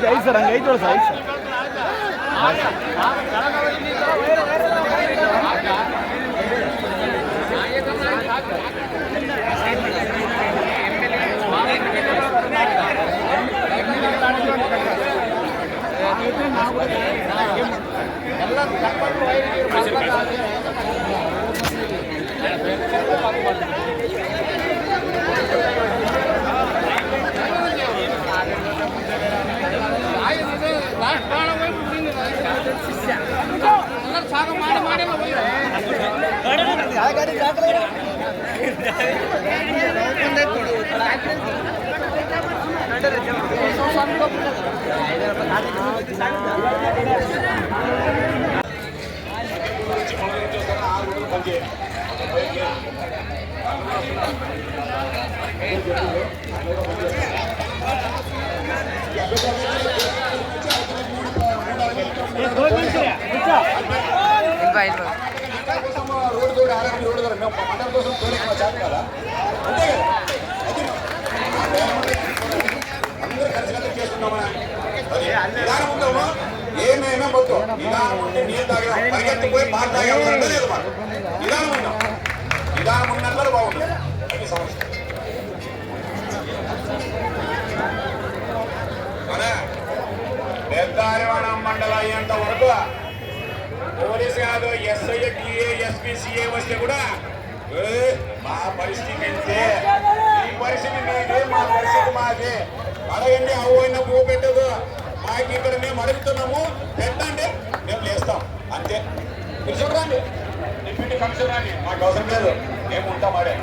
ಐದು ಐದು ಸರ್ ಹಂಗೆ ಐದು ಸರ್ ಐದು ಸರ್ రోడ్డు తోడు ఆరోగ్య రోడ్డు ద్వారా మేము పంటల కోసం మా చేత కదా అంతే కదా అందరూ కలిసి కలిసి చేస్తున్నామా? అది నిదానం ఉందామా ఏమైనా వద్దు నిదానం ఉంటే నీళ్ళు తాగాం పరిగెత్తిపోయి బాగా తాగాం అంటే లేదు మాకు. నిదానం ఉందాం. నిదానం ఉన్నట్లు బాగుంటుంది. అది సమస్య మన పెద్దారివాణం మండలం అయ్యేంత వరకు పోలీస్ కాదు ఎస్ఐ టీఏ ఎస్పీ సిఏ వస్తే కూడా మా పరిస్థితి ఇంతే. ఈ పరిస్థితి మీదే మా పరిస్థితి మాది. అడగండి అవ్వైనా పువ్వు పెట్టదు. మాకు ఇక్కడ మేము అడుగుతున్నాము పెట్టండి మేము లేస్తాం అంతే మీరు చూడండి డిప్యూటీ కమిషనర్ అని మాకు అవసరం లేదు మేము ఉంటాం ఆడే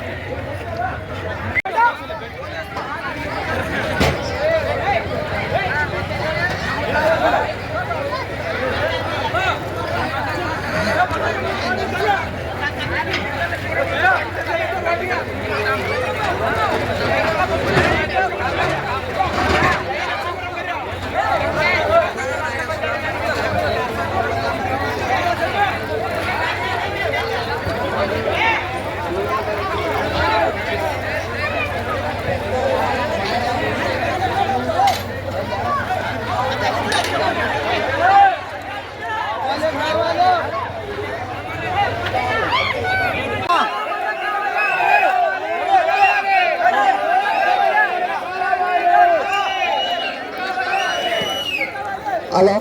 హలో.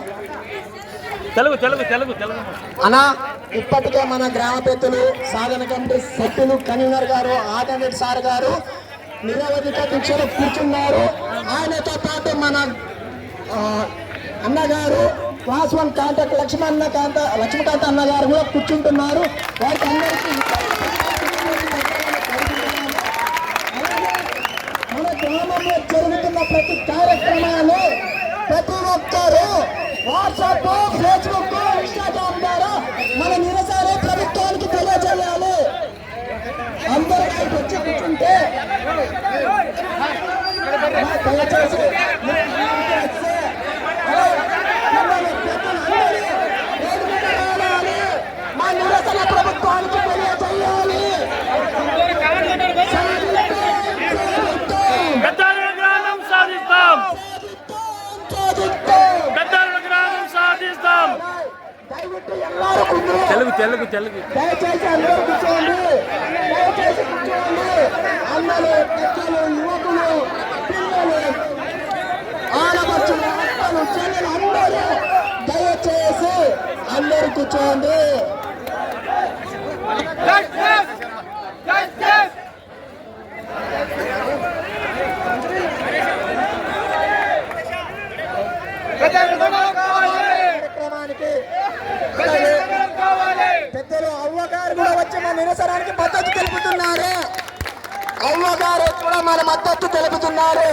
తెలుగు తెలుగు తెలుగు తెలుగు. అన్నా ఇప్పటికే మన గ్రామ పెద్దలు సాధన కమిటీ సభ్యులు కన్వీనర్ గారు ఆటండెడ్ సార్ గారు నిరవధిక దీక్షలో కూర్చున్నారు. ఆయనతో పాటు మన అన్నగారు క్లాస్ వన్ కాంటాక్ట్ లక్ష్మణ కాంత లక్ష్మీకాంత అన్న గారు కూడా కూర్చుంటున్నారు. వారికి అందరికీ తెలుగు తెలుగు తెలుగు. దయచేసి అందరూ కూర్చోండి. దయచేసి కూర్చోండి. అన్నలు పెద్దలు యువకులు పిల్లలు అందరూ దయచేసి అందరు కూర్చోండి కార్యక్రమానికి పెద్దలు అవ్వగారు కూడా వచ్చి మన నిరసనానికి మద్దతు తెలుపుతున్నారు. అవ్వగారు కూడా మన మద్దతు తెలుపుతున్నారు.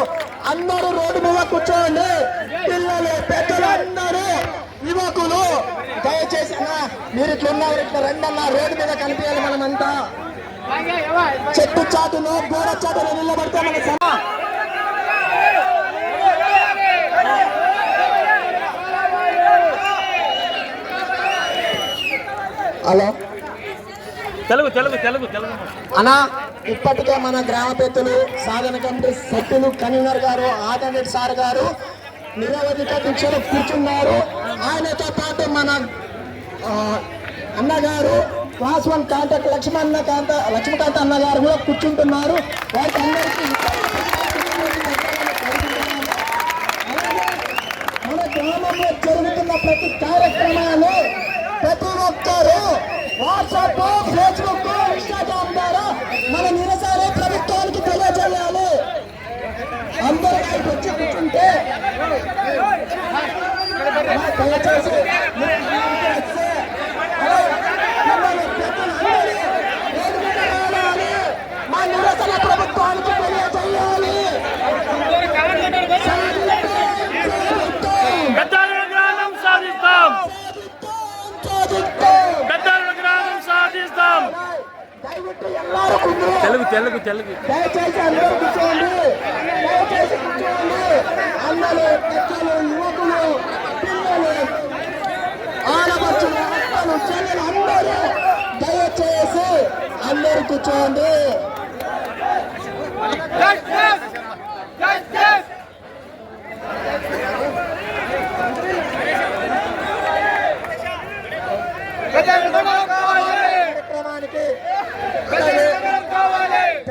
అందరూ రోడ్డు మీద కూర్చోండి. పిల్లలు పెద్దలు అందరూ యువకులు దయచేసి అన్న మీరు ఇట్లా ఉన్నారు ఇట్లా రండి అన్న రోడ్డు మీద కనిపించాలి మనమంతా. చెట్టు చాటును గోడ చాటును నిలబడితే మన సమ హలో? తెలుగు తెలుగు తెలుగు తెలుగు. అన్నా ఇప్పటికే మన గ్రామ పెద్దలు సాధన కమిటీ సభ్యులు కన్వీనర్ గారు ఆటండెడ్ సార్ గారు నిరవధిక దీక్షలో కూర్చున్నారు. ఆయనతో పాటు మన అన్నగారు క్లాస్ వన్ కాంటాక్ట్ లక్ష్మణ కాంత లక్ష్మీకాంత అన్నగారు కూడా కూర్చుంటున్నారు. వారికి అందరికీ తెలుగు తెలుగు తెలుగు. దయచేసి అందరూ కూర్చోండి. దయచేసి కూర్చోండి. అన్నలు పెద్దలు యువకులు పిల్లలు ఆడపడుచులు అక్కలు చెల్లెలు అందరూ దయచేసి అందరూ కూర్చోండి.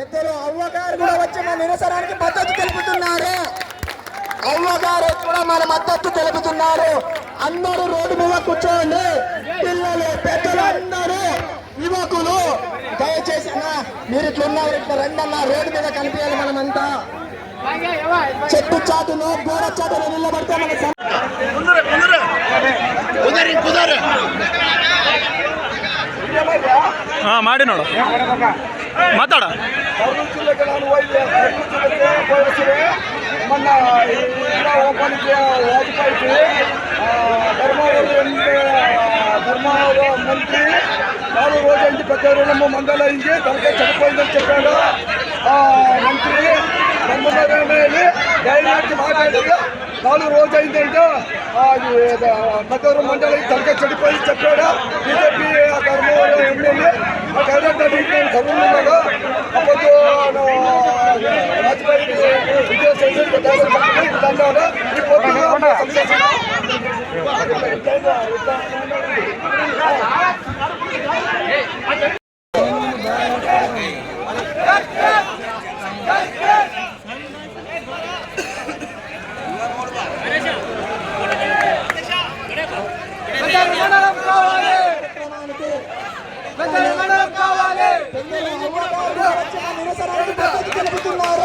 పెద్దలు అవ్వగారు కూడా వచ్చి మన నిరసనానికి మద్దతు తెలుపుతున్నారు. అవ్వగారు కూడా మన మద్దతు తెలుపుతున్నారు. అందరూ రోడ్డు మీద కూర్చోండి. పిల్లలు పెద్దలు అందరూ యువకులు దయచేసి అన్న మీరు ఇట్లా ఉన్నారు ఇట్లా రండి అన్న రోడ్డు మీద కనిపించాలి మనమంతా. చెట్టు చాటును గోడ చాటును నిలబడితే మన సం- ಮಾಡಿ ನೋಡು ಮಾತಾಡ మొన్న ఇలా ఓపెన్కి వాజ్పేయికి ధర్మవరం ఎంపీ ధర్మవరం మంత్రి నాలుగు రోజులైంది పెద్ద రుణము మండలైంది తనకే చనిపోయిందని చెప్పాడు ఆ మంత్రి బ్రహ్మనారాయణ డైరెక్ట్ మాట్లాడాడు నాలుగు రోజు అయిందంటే పెద్దవరం మండలి తనకే చెడిపోయి చెప్పాడు బీజేపీ ధర్మవరం ఎమ్మెల్యే డైరెక్ట్ అడిగితే చదువుతున్నాడు అప్పుడు వాజ్పేయి విజయ సేవ డైరెక్ట్ చెప్పి అన్నాడు ఈ పొద్దున పెద్దలు అవ్వగారు కూడా వచ్చి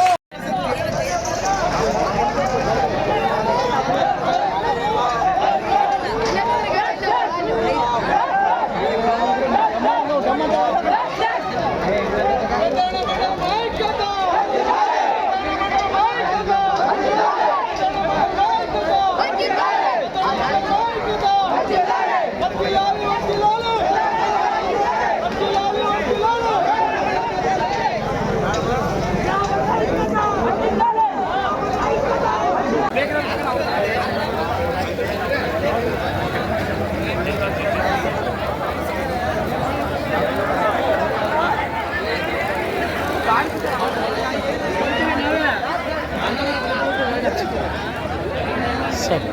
ಸರ್.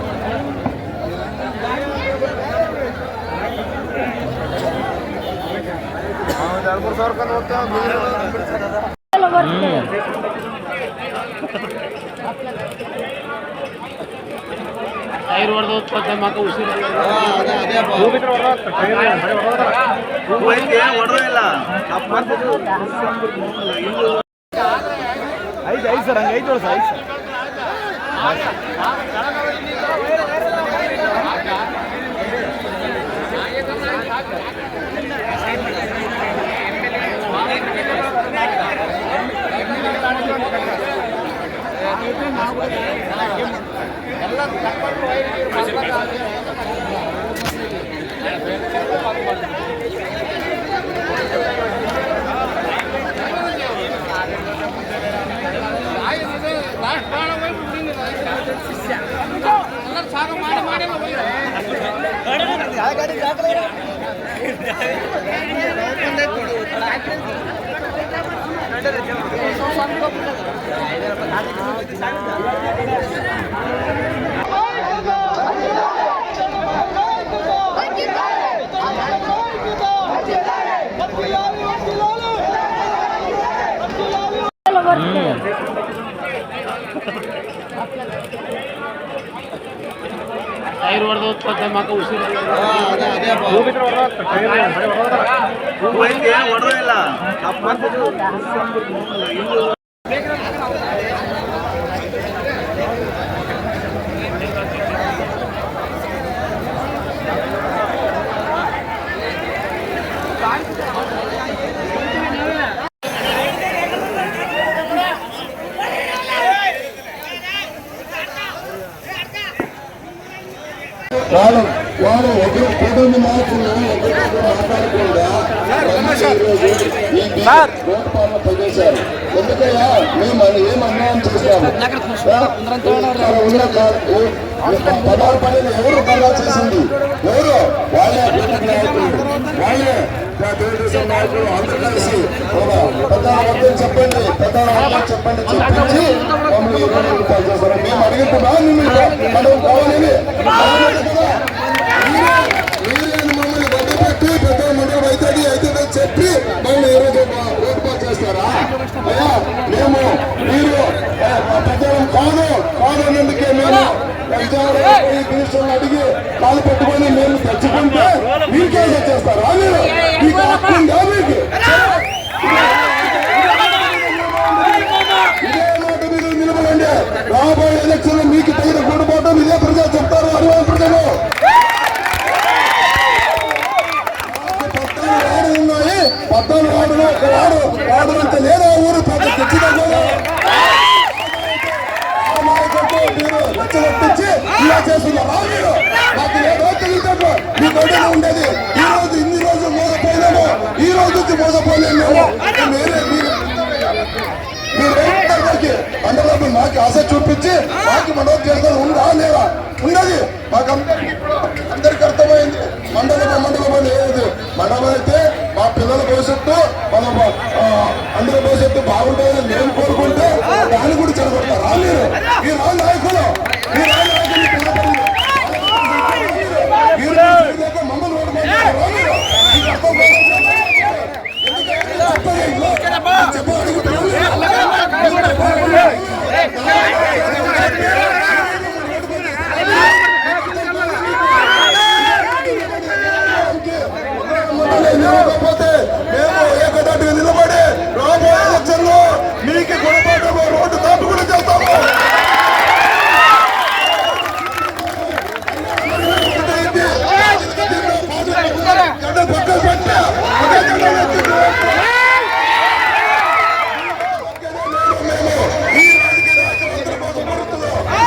ಟೈರ್ ಹೊಡೆದ್ ಮತ್ತೆ ಮಕ್ಕ ಉಸಿರು ಐದು ಐದು ಸರ್ ಹಂಗೆ ಐದು ಸರ್ ಐದು ಸರ್ ಎಲ್ಲ ಟೈರ್ ಉತ್ಪತ್ತಿ ಮಾಕ ಉಸಿರು ಇಲ್ಲ ఎందుకయ్యా మేము ఏం అన్యాయం చేశాము ఉన్న ఎవరు చేసింది ఎవరు వాళ్ళే వాళ్ళే తెలుగుదేశం నాయకులు అందరూ కలిసి చెప్పండి చెప్పండి చెప్పించి మమ్మల్ని ఈ రూపాయలు చేస్తారు మేము అడుగుతున్నాం మనం కావాలని కావాలి. మీరే మమ్మల్ని బంధపెట్టి పెద్ద మండలం అవుతుంది అవుతుంది చెప్పి మళ్ళీ ఈ రోజు రోడ్డు చేస్తారా? అయ్యా మేము మీరు ఆ, కాదు కాదన్నందుకే మేము విజయవాడ అడిగి కాలు పెట్టుకొని మేము తెచ్చుకుంటే మీకే చేస్తారా మీరు? మీకు హక్కు మీకు? రాబోయే ఎలక్షన్ మీకు తగిన కూడబోవటం ఇదే ప్రజలు చెప్తారు. అరవై ప్రజలు. పద్నాలుగు వార్డులు ఒక వార్డు వార్డు అంత లేదా ఊరు. పెద్ద ఖచ్చితంగా మీరు రెచ్చగొట్టించి ఇలా చేస్తున్నారా మీరు మాకు ఏదో తెలియదు మీకు ఒకటే ఉండేది. ఈ రోజు ఇన్ని రోజులు మోసపోయినాము. ఈ రోజు నుంచి మోసపోలేము మీరే మీరు మీరేంటి అందరిలో మాకు ఆశ చూపించి మాకు మనోజ్ చేసుకొని ఉందా లేదా? ఉన్నది మాకు అందరికి అర్థమైంది. మండలం మండలం అని లేదు మండలం అయితే భవిష్యత్తు మన అందరి భవిష్యత్తు బాగుంటుందని మేము మేము ఏకదాటిగా నిలబడి రాబోయే ఎలక్షన్లో మీకు గుణపాఠము రోడ్డు తప్పకుండా చేస్తాము గడ్డ పక్కన పెట్టా ఒకే గడ్డ ఎత్తి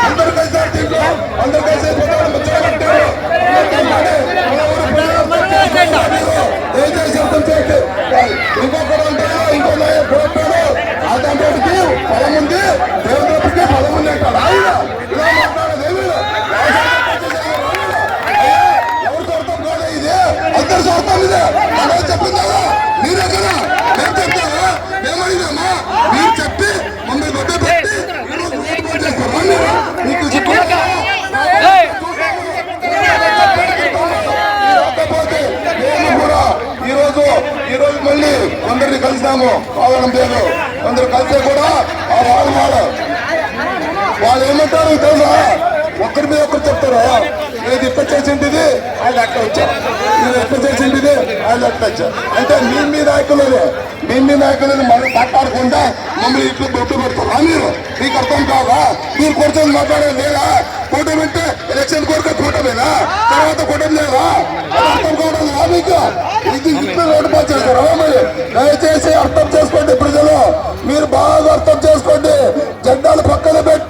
అందరూ కలిసి ఆడుతుండ్రు. అందరూ కలిసి పోతాడు ముచ్చట కట్టారు. దయచేసి అర్థం చేయండి. ఇంకొకరు అంటారు ఇంకో నాయకుడు పోతాడు ఆ దాంట్లోకి పొలం ఉంది దేవుడికి పొలం ఉంది అంటాడు ఆయన ఇలా మాట్లాడదు ఏమీ లేదు. అయ్యా, ఎవరి స్వార్థం కాదా ఇది అందరి స్వార్థం ఇదే మనం చెప్పింది కదా మీరే కదా మేము చెప్తామా మేము అడిగామా మీరు చెప్పి మమ్మల్ని గొడ్డ పెట్టి ఈరోజు ఓటు పోటు చేస్తారా మీరు? మీకు సిగ్గుందా? లేకపోతే మేము కూడా ఈ రోజు ఈ రోజు మళ్ళీ కొందరిని కావడం లేదు. అందరు కలిస్తే కూడా ఆ వాళ్ళు వాళ్ళు వాళ్ళు ఏమంటారు తెలుసా? ఒక్కరి మీద ఒకరు చెప్తారు? ఏది ఎక్కడ చేసింటిది ఆయన అట్లా వచ్చారు. ఇది ఎక్కడ చేసింటిది ఆయన అట్లా వచ్చారు. అంటే మీ మీ నాయకులు మీ మీ నాయకులను మనం మాట్లాడకుండా మమ్మల్ని ఇట్లు బొట్టు పెడతారా మీరు? మీకు అర్థం కాదా? మీరు కూర్చొని మాట్లాడేది లేదా? కూటమి ఎలక్షన్ కొరకు తర్వాత కొట్టడం లేదా? అర్థం కావడం లేదా మీకు? ఇది ఇట్లా రోడ్డు పాలు చేస్తారా. మరి దయచేసి అర్థం చేసుకోండి ప్రజలు. మీరు బాగా అర్థం చేసుకోండి. జెండాలు పక్కన పెట్టి